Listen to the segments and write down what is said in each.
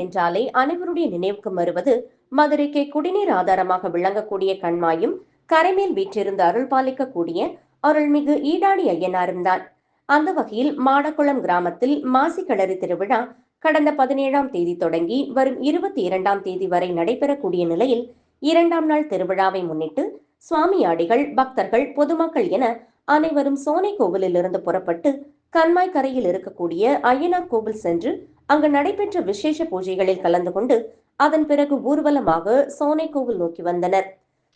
என்றாலே அனைவருடைய நினைவுக்கு வருவது மதுரைக்கு குடிநீர் ஆதாரமாக விளங்கக்கூடிய கண்மாயும் கரைமேல் வீற்றிருந்து அருள் பாலிக்கக்கூடிய அருள்மிகு ஈடாடி ஐயனாரும் தான். அந்த வகையில் மாடக்குளம் கிராமத்தில் மாசி களரி திருவிழா கடந்த பதினேழாம் தேதி தொடங்கி வரும் இருபத்தி இரண்டாம் தேதி வரை நடைபெறக்கூடிய நிலையில் இரண்டாம் நாள் திருவிழாவை முன்னிட்டு சுவாமியாடிகள் பக்தர்கள் பொதுமக்கள் என அனைவரும் சோனை கோவிலிலிருந்து புறப்பட்டு கண்மாய் கரையில் இருக்கக்கூடிய ஐயனார் கோவில் சென்று அங்கு நடைபெற்ற விசேஷ பூஜைகளில் கலந்து கொண்டு அதன் பிறகு ஊர்வலமாக சோனை கோவில் நோக்கி வந்தனர்.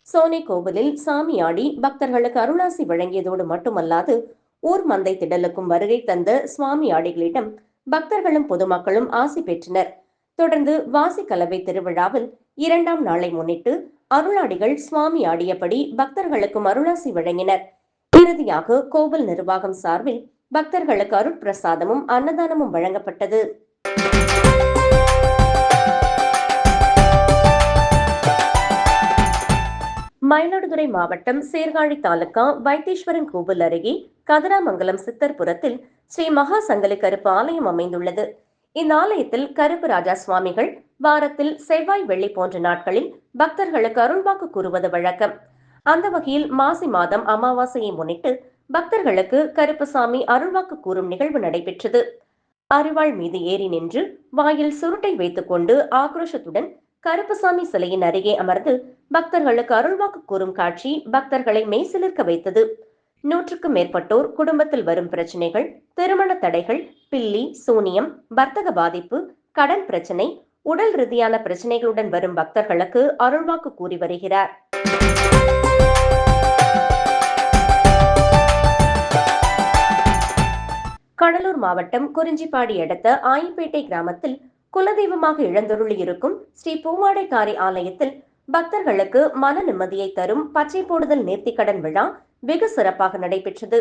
சோனை கோவிலில் சாமியாடி பக்தர்களுக்கு அருளாசி வழங்கியதோடு மட்டுமல்லாது ஊர் மந்தை திடலுக்கும் வருகை தந்த சுவாமி ஆடிகளிடம் பக்தர்களும் பொதுமக்களும் ஆசி பெற்றனர். தொடர்ந்து வாசி கலவை திருவிழாவில் இரண்டாம் நாளை முன்னிட்டு அருளாடிகள் சுவாமி ஆடியபடி பக்தர்களுக்கும் அருளாசி வழங்கினர். இறுதியாக கோவில் நிர்வாகம் சார்பில் பக்தர்களுக்கு அருட்பிரசாதமும் அன்னதானமும் வழங்கப்பட்டது. மயிலாடுதுறை மாவட்டம் சீர்காழி தாலுகா வைத்தீஸ்வரன் கோவில் அருகே கதிராமங்கலம் சித்தர்புரத்தில் ஸ்ரீ மகா சங்கலி கருப்பு ஆலயம் அமைந்துள்ளது. இந்த ஆலயத்தில் கருப்பு ராஜா சுவாமிகள் வாரத்தில் செவ்வாய் வெள்ளி போன்ற நாட்களில் பக்தர்களுக்கு அருள்வாக்கு கூறுவது வழக்கம். அந்த வகையில் மாசி மாதம் அமாவாசையை முன்னிட்டு பக்தர்களுக்கு கருப்பசாமி அருள்வாக்கு கூறும் நிகழ்வு நடைபெற்றது. அரிவாள் மீது ஏறி நின்று வாயில் சுருட்டை வைத்துக்கொண்டு ஆக்ரோஷத்துடன் கருப்பசாமி சிலையின் அருகே அமர்ந்து பக்தர்களுக்கு அருள்வாக்கு கூறும் காட்சி பக்தர்களை மெய்சிலிர்க்க வைத்தது. நூற்றுக்கும் மேற்பட்டோர் குடும்பத்தில் வரும் பிரச்சனைகள் திருமண தடைகள் பில்லி சூனியம் வர்த்தக பாதிப்பு கடன் பிரச்சனை உடல் ரீதியான பிரச்சனைகளுடன் வரும் பக்தர்களுக்கு அருள்வாக்கு கூறி வருகிறார். மாவட்டம் குறிஞ்சிப்பாடி அடுத்த ஆயிப்பேட்டை கிராமத்தில் குலதெய்வமாக இழந்தொருளியிருக்கும் ஸ்ரீ பூமாடைக்காரி ஆலயத்தில் பக்தர்களுக்கு மன நிம்மதியை தரும் பச்சை போடுதல் நேர்த்திக்கடன் விழா வெகு சிறப்பாக நடைபெற்றது.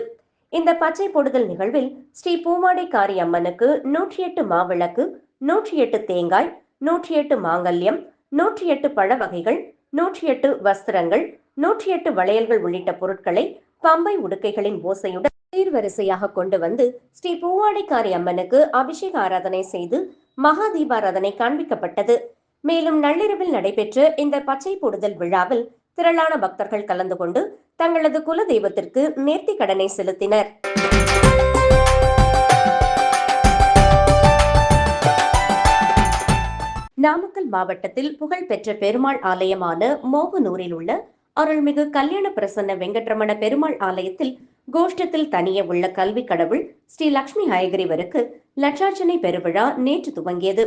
இந்த பச்சை போடுதல் நிகழ்வில் ஸ்ரீ பூமாடைக்காரி அம்மனுக்கு நூற்றி எட்டு மாவிளக்கு நூற்றி எட்டு தேங்காய் நூற்றி எட்டு மாங்கல்யம் நூற்றி எட்டு பழ வகைகள் நூற்றி எட்டு வஸ்திரங்கள் நூற்றி எட்டு வளையல்கள் உள்ளிட்ட பொருட்களை பம்பை உடுக்கைகளின் ஓசையுடன் சீர்வரிசையாக கொண்டு வந்து ஸ்ரீ பூவாடைக்காரி அம்மனுக்கு அபிஷேக ஆராதனை செய்து மகா தீபாராதனை காண்பிக்கப்பட்டது. மேலும் நள்ளிரவில் நடைபெற்ற இந்த பச்சை போடுதல் விழாவில் திரளான பக்தர்கள் கலந்து கொண்டு தங்களது குல தெய்வத்திற்கு நேர்த்தி கடனை செலுத்தினர். நாமக்கல் மாவட்டத்தில் புகழ்பெற்ற பெருமாள் ஆலயமான மோகனூரில் உள்ள அருள்மிகு கல்யாண பிரசன்ன வெங்கட்ரமண பெருமாள் ஆலயத்தில் கோஷ்டத்தில் தனிய உள்ள கல்வி கடவுள் ஸ்ரீ லக்ஷ்மி ஹயகிரிவருக்கு லட்சார்ச்சனை பெருவிழா நேற்று துவங்கியது.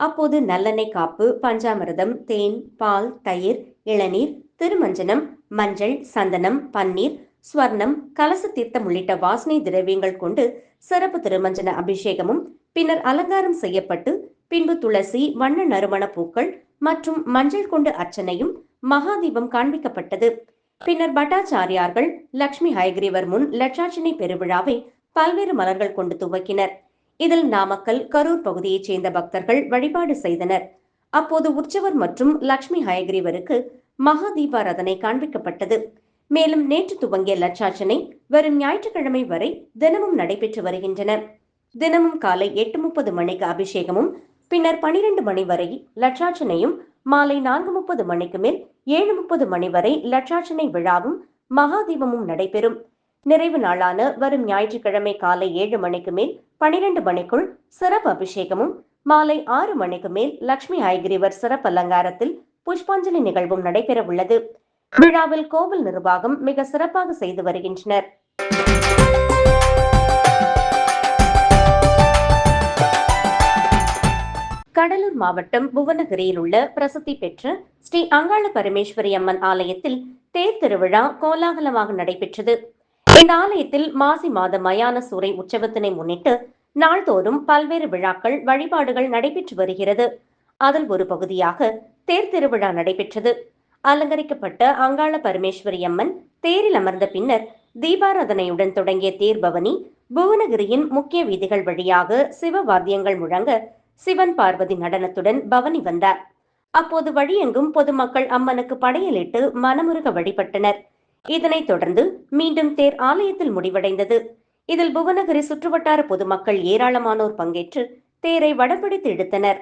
அப்போது நல்லெண்ணெய் காப்பு பஞ்சாமிரதம் தேன் பால் தயிர் இளநீர் திருமஞ்சனம் மஞ்சள் சந்தனம் பன்னீர் ஸ்வர்ணம் கலச தீர்த்தம் உள்ளிட்ட வாசனை திரவியங்கள் கொண்டு சிறப்பு திருமஞ்சன அபிஷேகமும் பின்னர் அலங்காரம் செய்யப்பட்டு பின்பு துளசி வண்ண நறுமண பூக்கள் மற்றும் மஞ்சள் கொண்டு அர்ச்சனையும் மகாதீபம் காண்பிக்கப்பட்டது. பின்னர் பட்டாச்சாரியார்கள் லக்ஷ்மி ஹயக்ரீவர் முன் லட்சாட்சினி பெருவிழாவை பல்வேறு மலர்கள் கொண்டு துவக்கினர். இதில் நாமக்கல் கரூர் பகுதியைச் சேர்ந்த பக்தர்கள் வழிபாடு செய்தனர். அப்போது உற்சவர் மற்றும் லக்ஷ்மி ஹயக்ரீவருக்கு மகா தீபாராதனை காண்பிக்கப்பட்டது. மேலும் நேற்று துவங்கிய லட்சார்ச்சனை வரும் ஞாயிற்றுக்கிழமை வரை தினமும் நடைபெற்று வருகின்றன. தினமும் காலை எட்டு முப்பது மணிக்கு அபிஷேகமும் பின்னர் பனிரெண்டு மணி வரை லட்சார்ச்சனையும் மாலை நான்கு முப்பது மணிக்கு மேல் ஏழு முப்பது மணி வரை லட்சார்ச்சனை விழாவும் மகாதீபமும் நடைபெறும். நிறைவு நாளான வரும் ஞாயிற்றுக்கிழமை காலை ஏழு மணிக்கு மேல் பனிரெண்டு மணிக்குள் சிறப்பு அபிஷேகமும் மாலை ஆறு மணிக்கு மேல் லட்சுமி ஐகிரிவர் சிறப்பு அலங்காரத்தில் புஷ்பாஞ்சலி நிகழ்வும் நடைபெற உள்ளது விழாவில் கோவில் நிர்வாகம் மிக சிறப்பாக செய்து வருகின்றனர். கடலூர் மாவட்டம் புவனகிரியில் உள்ள பிரசித்தி பெற்ற ஸ்ரீ அங்காள பரமேஸ்வரி அம்மன் ஆலயத்தில் தேர் திருவிழா கோலாகலமாக நடைபெற்றது. இந்த ஆலயத்தில் மாசி மாத மயான சூறை உற்சவத்தினை முன்னிட்டு நாள்தோறும் பல்வேறு விழாக்கள் வழிபாடுகள் நடைபெற்று வருகிறது. அதில் ஒரு பகுதியாக தேர் திருவிழா நடைபெற்றது. அலங்கரிக்கப்பட்ட அங்காள பரமேஸ்வரி அம்மன் தேரில் அமர்ந்த பின்னர் தீபாராதனையுடன் தொடங்கிய தேர் பவனி புவனகிரியின் முக்கிய வீதிகள் வழியாக சிவ வாத்தியங்கள் முழங்க சிவன் பார்வதி நடனத்துடன் பவனி வந்தார். அப்போது வழியெங்கும் பொதுமக்கள் அம்மனுக்கு படையலிட்டு மனமுருக வழிபட்டனர். இதனைத் தொடர்ந்து மீண்டும் தேர் ஆலயத்தில் முடிவடைந்தது. இதில் புவனகிரி சுற்றுவட்டார பொதுமக்கள் ஏராளமானோர் பங்கேற்று தேரை வடம்பிடித்து இழுத்தனர்.